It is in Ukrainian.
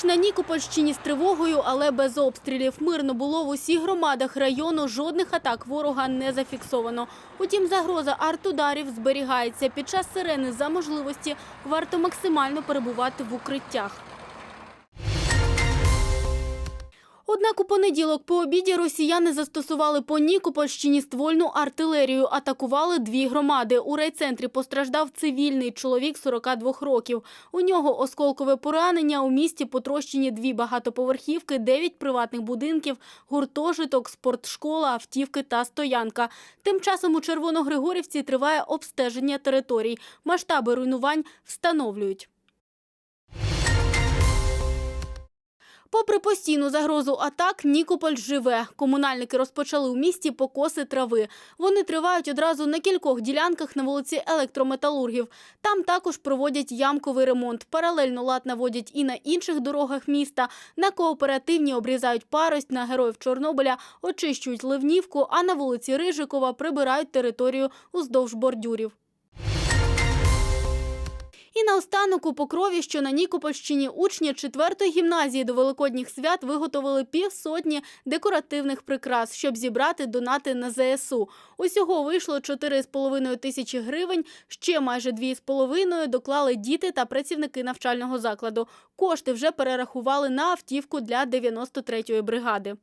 Ніч на Нікопольщині з тривогою, але без обстрілів. Мирно було в усіх громадах району. Жодних атак ворога не зафіксовано. Утім, загроза артударів зберігається. Під час сирени за можливості варто максимально перебувати в укриттях. Однак у понеділок по обіді росіяни застосували по Нікопольщині ствольну артилерію. Атакували дві громади. У райцентрі постраждав цивільний чоловік 42 років. У нього осколкове поранення. У місті потрощені дві багатоповерхівки, дев'ять приватних будинків, гуртожиток, спортшкола, автівки та стоянка. Тим часом у Червоногригорівці триває обстеження територій. Масштаби руйнувань встановлюють. Попри постійну загрозу атак, Нікополь живе. Комунальники розпочали у місті покоси трави. Вони тривають одразу на кількох ділянках на вулиці електрометалургів. Там також проводять ямковий ремонт. Паралельно лад наводять і на інших дорогах міста. На кооперативні обрізають парость, на героїв Чорнобиля очищують ливнівку, а на вулиці Рижикова прибирають територію уздовж бордюрів. Наостанок у Покрові, що на Нікопольщині, учні 4-ї гімназії до великодніх свят виготовили півсотні декоративних прикрас, щоб зібрати донати на ЗСУ. Усього вийшло 4,5 тисячі гривень, ще майже 2,5 доклали діти та працівники навчального закладу. Кошти вже перерахували на автівку для 93-ї бригади.